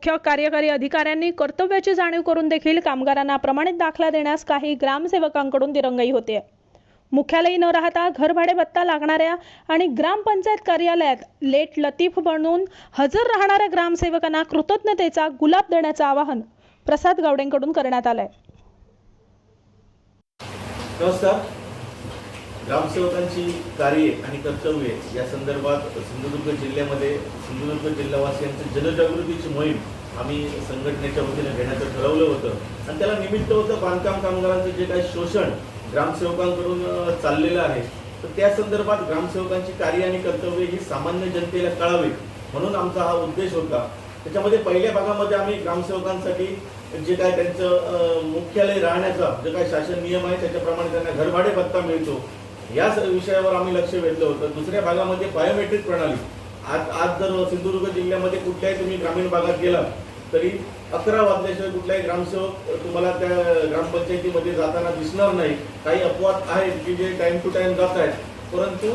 मुख्य कार्यकारी अधिकाऱ्यांनी कर्तव्याची जाणीव करून देखील कामगारांना प्रमाणित दाखला देण्यास काही ग्रामसेवकांकडून दिरंगाई होते. मुख्यालयी न राहता घरभाडे भत्ता लागणाऱ्या आणि ग्रामपंचायत कार्यालयात लेट लतीफ बनून हजर राहणाऱ्या ग्रामसेवकांना कृतज्ञतेचा गुलाब देण्याचं आवाहन प्रसाद गावडेंकडून करण्यात आलंय. नमस्कार. ग्रामसेवकांची कार्ये आणि कर्तव्ये या संदर्भात सिंधुदुर्ग जिल्ह्यामध्ये सिंधुदुर्ग जिल्हावासियांची जनजागृतीची मोहीम आम्ही संघटनेच्या वतीने घेण्याचं ठरवलं होतं. आणि त्याला निमित्त होतं बांधकाम कामगारांचं जे काही शोषण ग्रामसेवकांकडून चाललेलं आहे. तर त्या संदर्भात ग्रामसेवकांची कार्य आणि कर्तव्ये ही सामान्य जनतेला कळावी म्हणून आमचा हा उद्देश होता. त्याच्यामध्ये पहिल्या भागामध्ये आम्ही ग्रामसेवकांसाठी जे काय त्यांचं मुख्यालय राहण्याचा जे काय शासन नियम आहे त्याच्याप्रमाणे त्यांना घरभाडे भत्ता मिळतो. या विषयावर आम्ही लक्ष वेधलं होतं. दुसऱ्या भागामध्ये बायोमेट्रिक प्रणाली. आज आज जर सिंधुदुर्ग जिल्ह्यामध्ये कुठल्याही तुम्ही ग्रामीण भागात गेला तरी अकरा वाजल्याशिवाय कुठलाही ग्रामसेवक तुम्हाला त्या ग्रामपंचायतीमध्ये जाताना दिसणार नाही. काही अपवाद आहेत की जे टाइम टू टाइम जात आहेत. परंतु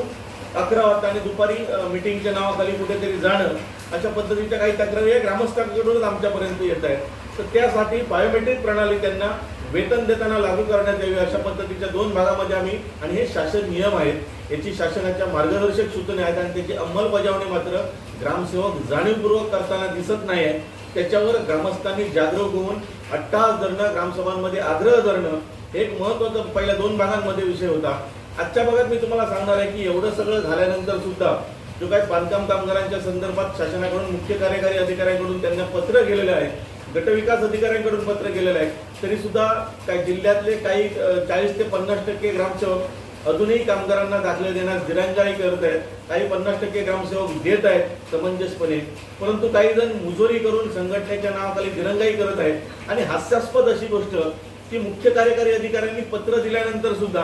अकरा वाजता आणि दुपारी मिटिंगच्या नावाखाली कुठेतरी जाणं अशा पद्धतीच्या काही तक्रारी या ग्रामस्थांकडूनच आमच्यापर्यंत येत आहेत. तर त्यासाठी बायोमेट्रिक प्रणाली त्यांना वेतन देताना लागू करण्यात यावी अशा पद्धतीच्या दोन भागामध्ये आम्ही आणि हे शासन नियम आहेत. याची शासनाच्या मार्गदर्शक सूचना आहेत आणि त्याची अंमलबजावणी मात्र ग्रामसेवक जाणीवपूर्वक करताना दिसत नाही आहे त्याच्यावर ग्रामस्थांनी जागरूक होऊन अट्टाहास धरणं ग्रामसभांमध्ये आग्रह धरणं हे एक महत्वाचं पहिल्या दोन भागांमध्ये विषय होता. आजच्या भागात मी तुम्हाला सांगणार आहे की एवढं सगळं झाल्यानंतर सुद्धा जो काही बांधकाम कामगारांच्या संदर्भात शासनाकडून मुख्य कार्यकारी अधिकाऱ्यांकडून त्यांना पत्र गेलेलं आहे गटविकास अधिकाऱ्यांकडून पत्र गेलेलं आहे तरी सुद्धा काही जिल्ह्यातले काही चाळीस ते पन्नास टक्के ग्रामसेवक अजूनही कामगारांना दाखले देण्यास दिरंगाई करत आहेत. काही पन्नास टक्के ग्रामसेवक देत आहेत समंजसपणे. परंतु काही जण मुजोरी करून संघटनेच्या नावाखाली दिरंगाई करत आहेत. आणि हास्यास्पद अशी गोष्ट की मुख्य कार्यकारी अधिकाऱ्यांनी पत्र दिल्यानंतर सुद्धा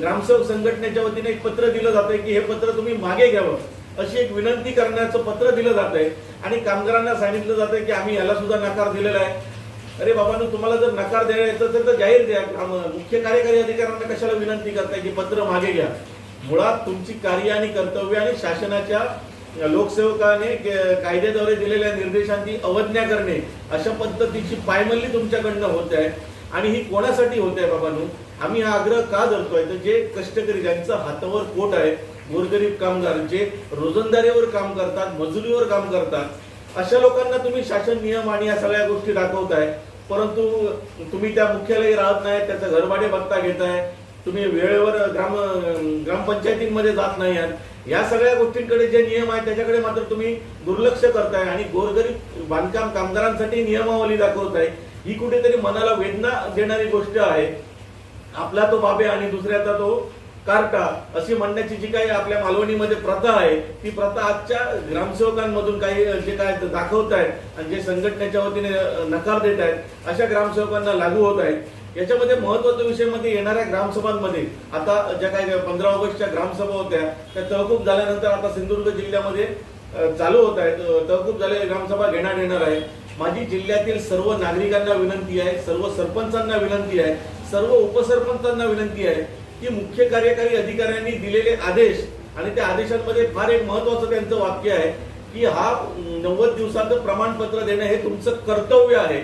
ग्रामसेवक संघटनेच्या वतीने एक पत्र दिलं जातंय की हे पत्र तुम्ही मागे घ्यावं. अशी एक विनंती करण्याचं पत्र दिलं जात आहे आणि कामगारांना सांगितलं जातंय की आम्ही याला सुद्धा नकार दिलेला आहे. अरे बाबांनो तुम्हाला जर नकार द्यायचा असेल तर जाहीर द्या. मुख्य कार्यकारी अधिकाऱ्यांना कशाला विनंती करताय की पत्र मागे घ्या? मुळात तुमची कार्य आणि कर्तव्य आणि शासनाच्या लोकसेवकाने कायद्याद्वारे दिलेल्या निर्देशांची अवज्ञा करणे अशा पद्धतीची पायमल्ली तुमच्याकडनं होत आहे आणि ही कोणासाठी होत आहे बाबांनो आम्ही हा आग्रह का धरतोय? तर जे कष्टकरी ज्यांचं हातावर पोट आहे गोरगरीब कामगार जे रोजंदारीवर काम करतात मजुरीवर काम करतात अशा लोकांना तुम्ही शासन नियम आणि या सगळ्या गोष्टी दाखवताय. परंतु तुम्ही त्या मुख्यालयी राहत नाही त्याचा घरभाडे घेत घेताय तुम्ही वेळेवर ग्राम ग्रामपंचायतींमध्ये जात नाही आहात. या सगळ्या गोष्टींकडे जे नियम आहेत त्याच्याकडे मात्र तुम्ही दुर्लक्ष करताय आणि गोरगरीब बांधकाम कामगारांसाठी नियमावली दाखवताय ही कुठेतरी मनाला वेदना देणारी गोष्ट आहे. आपला तो बाबे आणि दुसऱ्याचा तो कारटा अशी म्हणण्याची जी काही आपल्या मालवणीमध्ये प्रथा आहे ती प्रथा आजच्या ग्रामसेवकांमधून काही जे काय दाखवत आहेत आणि जे संघटनेच्या वतीने नकार देत आहेत अशा ग्रामसेवकांना लागू होत आहेत. याच्यामध्ये महत्त्वाचा विषयमध्ये येणाऱ्या ग्रामसभांमध्ये आता ज्या काही पंधरा ऑगस्टच्या ग्रामसभा होत्या त्या तहकूब झाल्यानंतर आता सिंधुदुर्ग जिल्ह्यामध्ये चालू होत आहेत. तहकूब झालेल्या ग्रामसभा घेण्यात येणार आहे माझी जिल्ह्यातील सर्व नागरिकांना विनंती आहे सर्व सरपंचांना विनंती आहे सर्व उपसरपंचांना विनंती आहे की मुख्य कार्यकारी अधिकाऱ्यांनी दिलेले आदेश आणि त्या आदेशांमध्ये फार एक महत्वाचं त्यांचं वाक्य आहे की हा नव्वद दिवसाचं प्रमाणपत्र देणं हे तुमचं कर्तव्य आहे.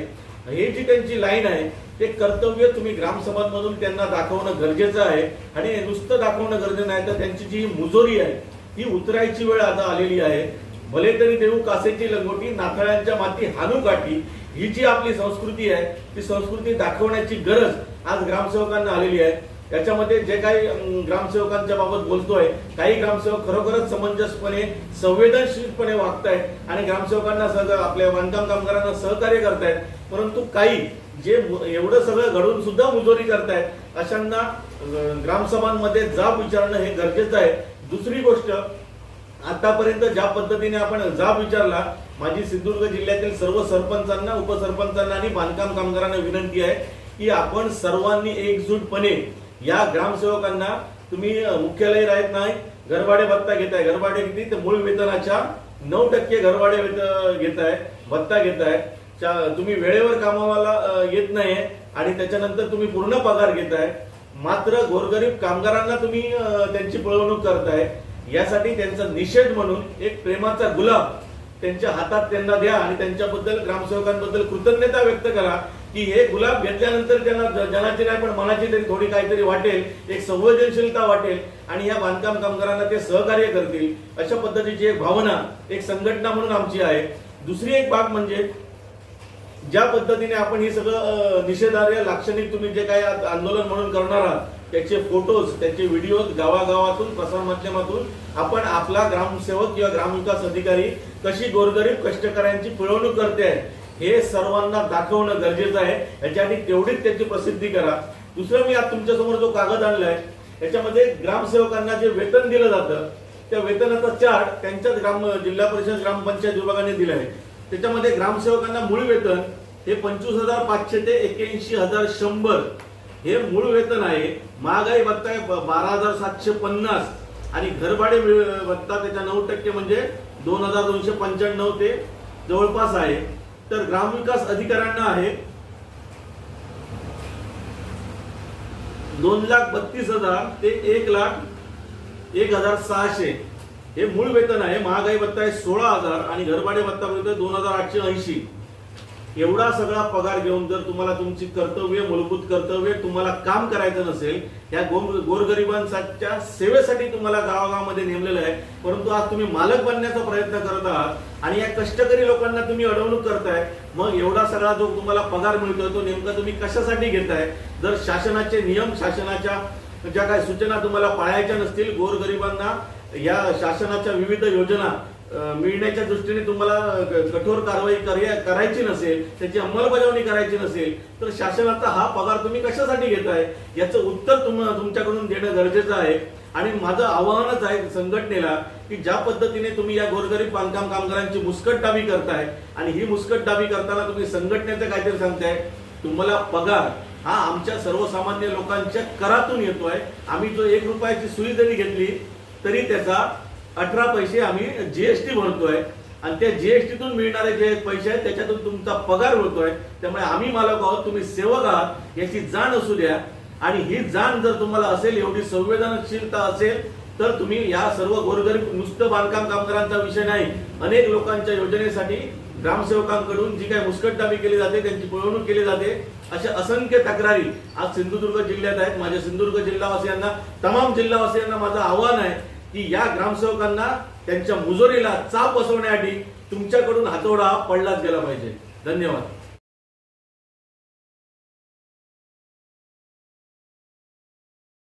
हे जी त्यांची लाईन आहे ते कर्तव्य तुम्ही ग्रामसभांमधून त्यांना दाखवणं गरजेचं आहे आणि नुसतं दाखवणं गरजेचं नाही तर त्यांची जी मुजोरी आहे ही उतरायची वेळ आता आलेली आहे. भले तरी देऊ कासेची लंगोटी नाताळ्यांच्या माती हानुकाठी ही जी आपली संस्कृती आहे ती संस्कृती दाखवण्याची गरज आज ग्रामसेवकांना आलेली आहे. याच्यामध्ये जे काही ग्रामसेवकांच्या बाबत बोलतोय काही ग्रामसेवक खरोखरच समंजसपणे संवेदनशीलपणे वागतायत आणि ग्रामसेवकांना सह आपल्या बांधकाम कामगारांना सहकार्य करतायत. परंतु काही जे एवढं सगळं घडून सुद्धा मुजोरी करतायत अशांना ग्रामसभांमध्ये जाब विचारणं हे गरजेचं आहे. दुसरी गोष्ट आतापर्यंत ज्या पद्धतीने आपण जाब विचारला माझी सिंधुदुर्ग जिल्ह्यातील सर्व सरपंचांना उपसरपंचांना आणि बांधकाम कामगारांना विनंती आहे की आपण सर्वांनी एकजूटपणे या ग्रामसेवकांना तुम्ही मुख्यालय राहत नाही घरभाडे भत्ता घेताय. घरभाडे किती? तर मूळ वेतनाच्या नऊ टक्के घरभाडे घेताय भत्ता घेताय. तुम्ही वेळेवर कामाला येत नाही आणि त्याच्यानंतर तुम्ही पूर्ण पगार घेताय. मात्र गोरगरीब कामगारांना तुम्ही त्यांची पळवणूक करताय. यासाठी त्यांचा निषेध म्हणून एक प्रेमाचा गुलाब त्यांच्या हातात त्यांना द्या आणि त्यांच्याबद्दल ग्रामसेवकांबद्दल कृतज्ञता व्यक्त करा. की हे गुलाब घेतल्यानंतर त्यांना जनाची नाही पण मनाची तरी थोडी काहीतरी वाटेल एक संवेदनशीलता वाटेल आणि या बांधकाम कामगारांना ते सहकार्य करतील. अशा पद्धतीची एक भावना एक संघटना म्हणून आमची आहे. दुसरी एक बाब म्हणजे ज्या पद्धतीने आपण हे सगळं निषेधार्य लाक्षणिक तुम्ही जे काही आंदोलन म्हणून करणार आहात त्याचे फोटोज त्याचे व्हिडिओ गावागावातून प्रसारमाध्यमातून आपण आपला ग्रामसेवक किंवा ग्रामविकास अधिकारी कशी गोरगरीब कष्टकऱ्यांची पिळवणूक करते आहे हे सर्वांना दाखवणं गरजेचं आहे. याच्यासाठी तेवढीच त्याची प्रसिद्धी करा. दुसरं मी आज तुमच्यासमोर जो कागद आणलाय याच्यामध्ये ग्रामसेवकांना जे वेतन दिलं जातं त्या वेतनाचा चार्ट त्यांच्याच ग्राम जिल्हा परिषद ग्रामपंचायत विभागाने दिला आहे. त्याच्यामध्ये ग्रामसेवकांना मूळ वेतन हे पंचवीस हजार पाचशे ते एक्याऐंशी हजार शंभर हे मूळ वेतन आहे. महागाई भत्ता आहे बारा हजार सातशे पन्नास आणि घरभाडे भत्ता त्याच्या नऊ टक्के म्हणजे दोन हजार दोनशे पंच्याण्णव ते जवळपास आहे. तर ग्रामविकास अधिकाऱ्यांना आहे दोन लाख बत्तीस हजार ते एक लाख एक हजार सहाशे. हे मूळ वेतन आहे. महागाई भत्ता आहे सोळा हजार आणि घरभाडे भत्ता दोन हजार आठशे ऐंशी. एवढा सगळा पगार घेऊन जर तुम्हाला तुमची कर्तव्य मूलभूत कर्तव्य तुम्हाला काम करायचं नसेल या गोर गोरगरिबांच्या सेवेसाठी तुम्हाला गावागावामध्ये नेमलेलं आहे. परंतु आज तुम्ही मालक बनण्याचा प्रयत्न करत आहात आणि या कष्टकरी लोकांना तुम्ही अडवणूक करताय मग एवढा सगळा जो तुम्हाला पगार मिळतोय तो नेमका तुम्ही कशासाठी घेताय? जर शासनाचे नियम शासनाच्या ज्या काही सूचना तुम्हाला पाळायच्या नसतील गोरगरिबांना या शासनाच्या विविध योजना मिळण्याच्या दृष्टीने तुम्हाला कठोर कारवाई कर्या- करायची नसेल त्याची अंमलबजावणी करायची नसेल तर शासनाचा हा पगार तुम्ही कशासाठी घेताय? याचं उत्तर तुम तुमच्याकडून देणं गरजेचं आहे. आणि माझं आव्हानच आहे संघटनेला की ज्या पद्धतीने तुम्ही या गोरगरीब बांधकाम कामगारांची मुस्कटदाबी करताय आणि ही मुस्कटदाबी करताना तुम्ही संघटनेचं काहीतरी सांगताय तुम्हाला पगार हा आमच्या सर्वसामान्य लोकांच्या करातून येतोय. आम्ही जो एक रुपयाची सुई जरी घेतली तरी त्याचा अठरा पैसे आम्ही जीएसटी भरतोय. आणि त्या जीएसटीतून मिळणारे जे पैसे आहेत त्याच्यातून तुमचा पगार होतोय. त्यामुळे आम्ही मालक आहोत तुम्ही सेवक आहात याची जाण असू द्या. आणि ही जाण जर तुम्हाला असेल एवढी संवेदनशीलता असेल तर तुम्ही या सर्व गोरगरीब नुसतं बांधकाम कामगारांचा विषय नाही. अनेक लोकांच्या योजनेसाठी ग्रामसेवकांकडून जी काही मुस्कटदाबी केली जाते त्यांची पिळवणूक केली जाते. अशा असंख्य तक्रारी आज सिंधुदुर्ग जिल्ह्यात आहेत. माझ्या सिंधुदुर्ग जिल्हावासियांना तमाम जिल्हावासियांना माझं आव्हान आहे की या ग्रामसेवकांना त्यांच्या मुजोरीला चाप बसवण्यासाठी तुमच्याकडून हातोडा पडलाच गेला पाहिजे. धन्यवाद.